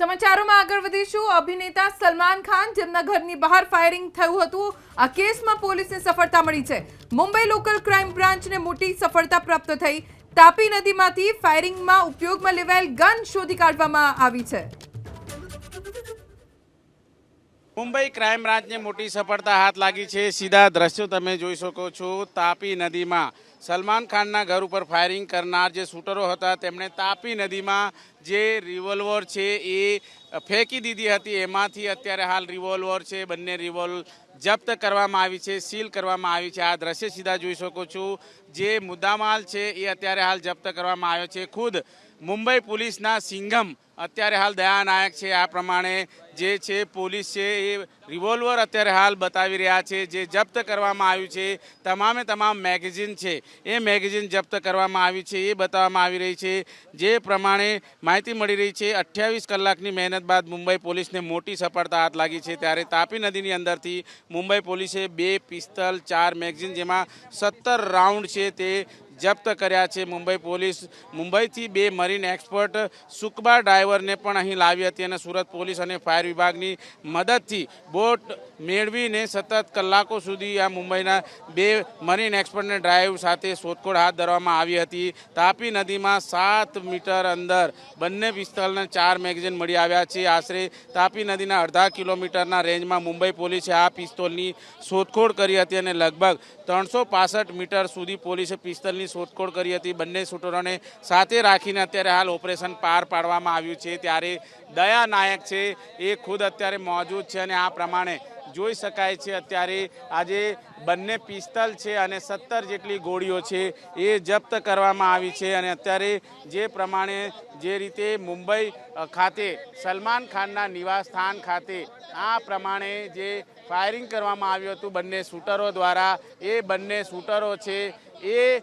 સમાચારોમાં આગળ વધીશું. અભિનેતા સલમાન ખાન જેમના ઘરની બહાર ફાયરિંગ થયું હતું. આ કેસમાં પોલીસને સફળતા મળી છે. મુંબઈ લોકલ ક્રાઇમ બ્રાન્ચને મોટી સફળતા પ્રાપ્ત થઈ. તાપી નદીમાંથી ફાયરિંગમાં ઉપયોગમાં લેવાયેલ ગન શોધી કાઢવામાં આવી છે. મુંબઈ ક્રાઇમ બ્રાન્ચને મોટી સફળતા હાથ લાગી છે. સીધા દ્રશ્યો તમે જોઈ શકો છો. તાપી નદીમાં સલમાન ખાનના ઘર ઉપર ફાયરિંગ કરનાર જે શૂટરો હતા, તેમણે તાપી નદીમાં જે રિવોલ્વર છે એ ફેંકી દીધી હતી. એમાંથી અત્યારે હાલ રિવોલ્વર છે, બંને રિવોલ્વ જપ્ત કરવામાં આવી છે સીલ કરવામાં આવી છે. આ દ્રશ્ય સીધા જોઈ શકો છો. જે મુદ્દામાલ છે એ અત્યારે હાલ જપ્ત કરવામાં આવ્યો છે. ખુદ મુંબઈ પોલીસના સિંઘમ. અત્યારે હાલ દયાનાયક છે, આ પ્રમાણે જે છે પોલીસ છે એ રિવોલ્વર અત્યારે હાલ બતાવી રહ્યા છે, જે જપ્ત કરવામાં આવ્યું છે, તમામે તમામ મેગેઝિન છે, એ મેગેઝિન જપ્ત કરવામાં આવી છે, એ બતાવવામાં આવી રહી છે. જે પ્રમાણે માહિતી મળી રહી છે, અઠ્યાવીસ કલાકની મહેનત બાદ મુંબઈ પોલીસને મોટી સફળતા હાથ લાગી છે. ત્યારે તાપી નદીની અંદરથી મુંબઈ પોલીસે બે પિસ્તલ, ચાર મેગેઝિન જેમાં સત્તર રાઉન્ડ છે તે જપ્ત કર્યા છે મુંબઈ પોલીસ. મુંબઈથી બે મરીન એક્સપર્ટ સુકબા ડ્રાઈવરને પણ અહીં લાવી હતી અને સુરત પોલીસ અને ફાયર વિભાગની મદદથી બોટ મેળવીને સતત કલાકો સુધી આ મુંબઈના બે મરીન એક્સપર્ટને ડ્રાઈવ સાથે શોધખોળ હાથ ધરવામાં આવી હતી. તાપી નદીમાં સાત મીટર અંદર બંને પિસ્તલના ચાર મેગેઝિન મળી આવ્યા છે. આશરે તાપી નદીના અડધા કિલોમીટરના રેન્જમાં મુંબઈ પોલીસે આ પિસ્તોલની શોધખોળ કરી હતી અને લગભગ ત્રણસો મીટર સુધી પોલીસે પિસ્તલની શોધખોળ કરી હતી. બંને શૂટરોને સાથે રાખીને અત્યારે હાલ ઓપરેશન પાર પાડવામાં આવ્યું છે. ત્યારે દયા નાયક છે, એ ખુદ અત્યારે મોજૂદ છે અને આ પ્રમાણે જોઈ શકાય છે અત્યારે આજે બંને પિસ્તલ છે અને સત્તર જેટલી ગોળીઓ છે એ જપ્ત કરવામાં આવી છે. અને અત્યારે જે પ્રમાણે જે રીતે મુંબઈ ખાતે સલમાન ખાનના નિવાસસ્થાન ખાતે આ પ્રમાણે જે ફાયરિંગ કરવામાં આવ્યું હતું, બંને શૂટરો દ્વારા એ બંને શૂટરો છે એ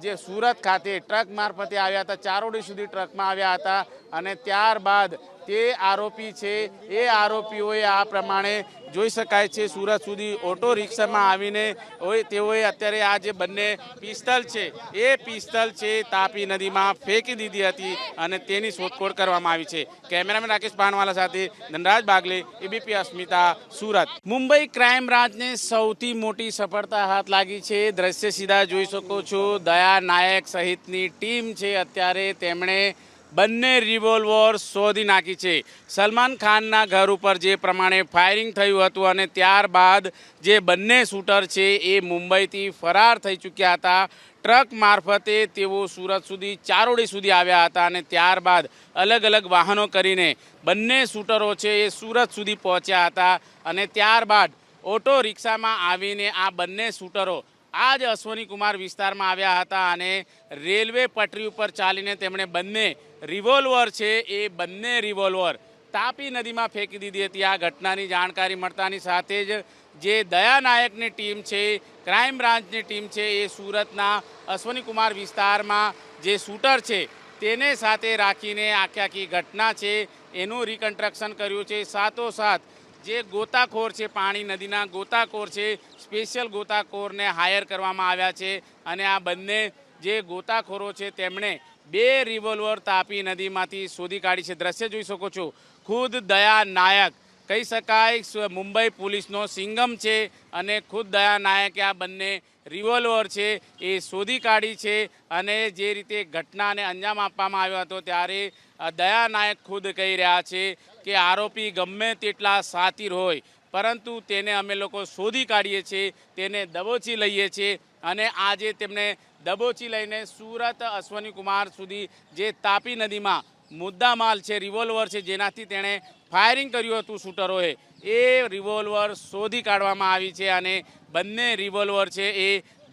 જે સુરત ખાતે ટ્રક મારફતે આવ્યા હતા, ચારોડી સુધી ટ્રકમાં આવ્યા હતા અને ત્યારબાદ તે આરોપી છે, એ આરોપીઓએ આ પ્રમાણે જોઈ શકાય છે, સુરત સુધી ઓટો રિક્ષામાં આવીને હોય તેઓએ અત્યારે આ જે બંને પિસ્તલ છે, એ પિસ્તલ છે તાપી નદીમાં ફેંકી દીધી હતી અને તેની શોધખોળ કરવામાં આવી છે. કેમેરામેન રાકેશ પાનવાલા સાથે ધનરાજ બાગલે એબીપી અસ્મિતા, સુરત. મુંબઈ ક્રાઇમ બ્રાન્ચને સૌથી મોટી સફળતા હાથ લાગી છે. દ્રશ્ય સીધા જોઈ શકો છો. દયા નાયક સહિતની ટીમ છે. અત્યારે તેમણે બંને રિવોલ્વર શોધી નાખી છે. સલમાન ખાનના ઘર ઉપર જે પ્રમાણે ફાયરિંગ થયું હતું અને ત્યારબાદ જે બંને શૂટર છે એ મુંબઈથી ફરાર થઈ ચૂક્યા હતા. ટ્રક મારફતે તેઓ સુરત સુધી, ચારોડી સુધી આવ્યા હતા અને ત્યારબાદ અલગ અલગ વાહનો કરીને બંને શૂટરો છે એ સુરત સુધી પહોંચ્યા હતા અને ત્યારબાદ ઓટો રિક્ષામાં આવીને આ બંને શૂટરો આ જ અશ્વની કુમાર વિસ્તારમાં આવ્યા હતા અને રેલવે પટરી ઉપર ચાલીને તેમણે બંને રિવોલ્વર છે, એ બંને રિવોલ્વર તાપી નદીમાં ફેંકી દીધી હતી. આ ઘટનાની જાણકારી મળતાની સાથે જ જે દયા નાયકની ટીમ છે, ક્રાઇમ બ્રાન્ચની ટીમ છે, એ સુરતના અશ્વની કુમાર વિસ્તારમાં જે શૂટર છે, તેને સાથે રાખીને આખી આખી ઘટના છે, એનું રિકન્સ્ટ્રક્શન કર્યું છે. સાથોસાથ જે ગોતાખોર છે પાણી નદીના ગોતાખોર છે સ્પેશિયલ ગોતાખોરને હાયર કરવામાં આવ્યા છે અને આ બંને જે ગોતાખોરો છે તેમણે બે રિવોલ્વર તાપી નદીમાંથી શોધી કાઢી છે. દ્રશ્ય જોઈ શકો છો. ખુદ દયા નાયક, કહી શકાય મુંબઈ પોલીસનો સિંગમ છે અને ખુદ દયા નાયકે આ બંને રિવોલ્વર છે એ શોધી કાઢી છે અને જે રીતે ઘટનાને અંજામ આપવામાં આવ્યો હતો ત્યારે અ, દયા નાયક ખુદ કહી રહ્યા છે કે આરોપી ગમે તેટલા સાતીર હોય પરંતુ તેને અમે લોકો શોધી કાઢીએ છીએ તેને દબોચી લઈએ છીએ અને આજે તેમને દબોચી લઈને સુરત અશ્વની કુમાર સુધી જે તાપી નદીમાં મુદ્દામાલ છે રિવોલ્વર છે જેનાથી તેણે ફાયરિંગ કર્યું હતું શૂટરોએ એ રિવોલ્વર શોધી કાઢવામાં આવી છે અને બંને રિવોલ્વર છે એ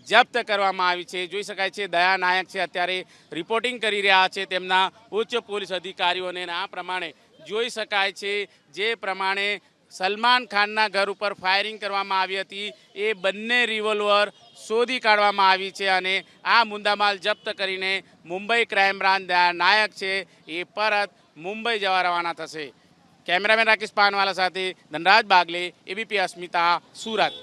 જપ્ત કરવામાં આવી છે. જોઈ શકાય છે, દયા નાયક છે, અત્યારે રિપોર્ટિંગ કરી રહ્યા છે તેમના ઉચ્ચ પોલીસ અધિકારીઓને આ પ્રમાણે જોઈ શકાય છે, જે પ્રમાણે સલમાન ખાનના ઘર ઉપર ફાયરિંગ કરવામાં આવી હતી. એ બંને રિવોલ્વર શોધી કાઢવામાં આવી છે અને આ મુદ્દામાલ જપ્ત કરીને મુંબઈ ક્રાઇમ બ્રાન્ચ દયા નાયક છે, એ પરત મુંબઈ જવા રવાના થશે. કેમેરામેન રાકેશ પાનવાલા સાથે ધનરાજ બાગલે એબીપી અસ્મિતા, સુરત.